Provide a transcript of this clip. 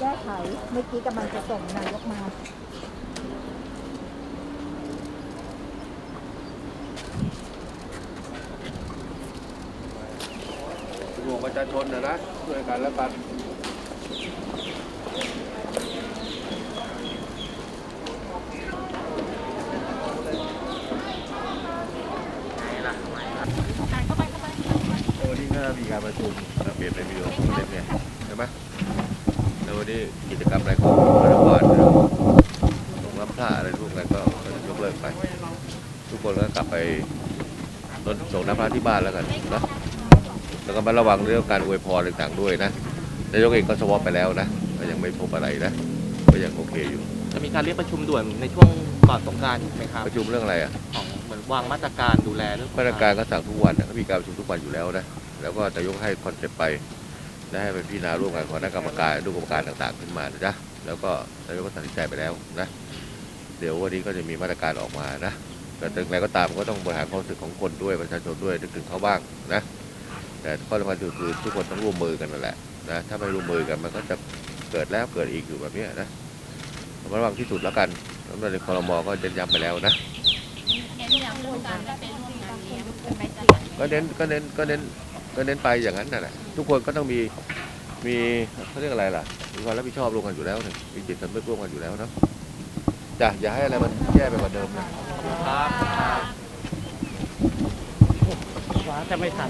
แก้ไขเมื่อกี้กำลังจะส่งนายกมาห่วงประชาชนนะนะช่วยกันแล้วกันวันนี้ก็มีการประชุมระเบียบในวิดีโอของเล่นเนี่ยใช่ไหม ววันนี้กิจกรรมอะไรของรัฐบาลเนี่ยลงน้ำท่าอะไรพวกนั้นก็ก็จะยกเลิกไป ทุกคนก็กลับไปรถส่งน้ำพระที่บ้านแล้วกันนะแล้วก็มาระวังเรื่องการอวยพรต่างๆด้วยนะนายกเองก็สวอปไปแล้วนะก็ยังไม่พบอะไรนะก็ยังโอเคอยู่จะมีการเรียกประชุมด่วนในช่วงก่อนสงกรารไหมครับประชุมเรื่องอะไรอะของเหมือนวางมาตรการดูแลเรื่องมาตรการก็สั่งทุกวันนะก็มีการประชุมทุกวันอยู่แล้วนะแล้วก็นายกให้คอนเซ็ปต์ไป และให้เป็นพี่นาร่วมกันของคณะกรรมการดูกรรมการต่างๆขึ้นมานะจ๊ะแล้วก็นายกก็ตัดสินใจไปแล้วนะ เดี๋ยววันนี้ก็จะมีมาตรการออกมานะแต่ถึงอะไรก็ตามก็ต้องบริหารความรู้สึกของคนด้วยประชาชนด้วยนึกถึงเขาบ้างนะ แต่ข้อสำคัญที่สุดคือทุกคนต้องร่วมมือกันนั่นแหละนะถ้าไม่ร่วมมือกันมันก็จะเกิดแล้วเกิดอีกอยู่แบบเนี้ยนะระวังที่สุดแล้วกันแล้วในคอรมอก็เน้นย้ำไปแล้วนะเน้นย้ำเรื่องการไม่ไปร่วมงานเลี้ยงเป็นไปจัดก็เน้นก็เน้นก็เน้น ก็เน้นไปอย่างนั้นนั่นแหละทุกคนก็ต้องมีมีเขาเรียกอะไรล่ะมีความรับผิดชอบร่วมกันอยู่แล้วนี่มีจิตสำนึกร่วมกันอยู่แล้วเนาะจ้ะอย่าให้อะไรมันแย่ไปกว่าเดิมนะครับขวาจะไม่ทัน